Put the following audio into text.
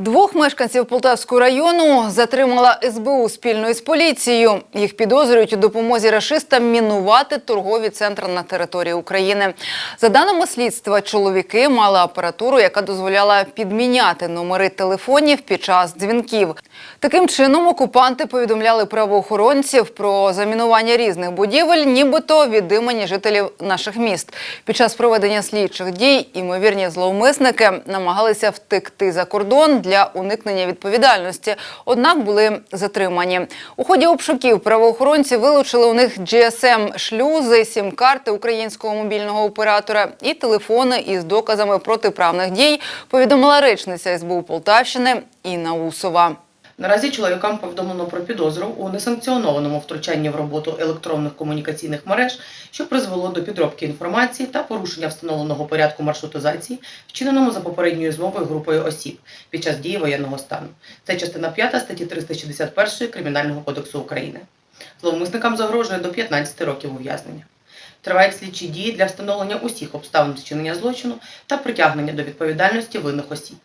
Двох мешканців Полтавського району затримала СБУ спільно із поліцією. Їх підозрюють у допомозі рашистам мінувати торгові центри на території України. За даними слідства, чоловіки мали апаратуру, яка дозволяла підміняти номери телефонів під час дзвінків. Таким чином, окупанти повідомляли правоохоронців про замінування різних будівель, нібито від імені жителів наших міст. Під час проведення слідчих дій імовірні зловмисники намагалися втекти за кордон для уникнення відповідальності, однак були затримані. У ході обшуків правоохоронці вилучили у них GSM шлюзи, сім-карти українського мобільного оператора і телефони із доказами протиправних дій. Повідомила речниця СБУ Полтавщини Інна Усова. Наразі чоловікам повідомлено про підозру у несанкціонованому втручанні в роботу електронних комунікаційних мереж, що призвело до підробки інформації та порушення встановленого порядку маршрутизації, вчиненому за попередньою змовою групою осіб під час дії воєнного стану. Це частина 5 статті 361 Кримінального кодексу України. Зловмисникам загрожує до 15 років ув'язнення. Тривають слідчі дії для встановлення усіх обставин вчинення злочину та притягнення до відповідальності винних осіб.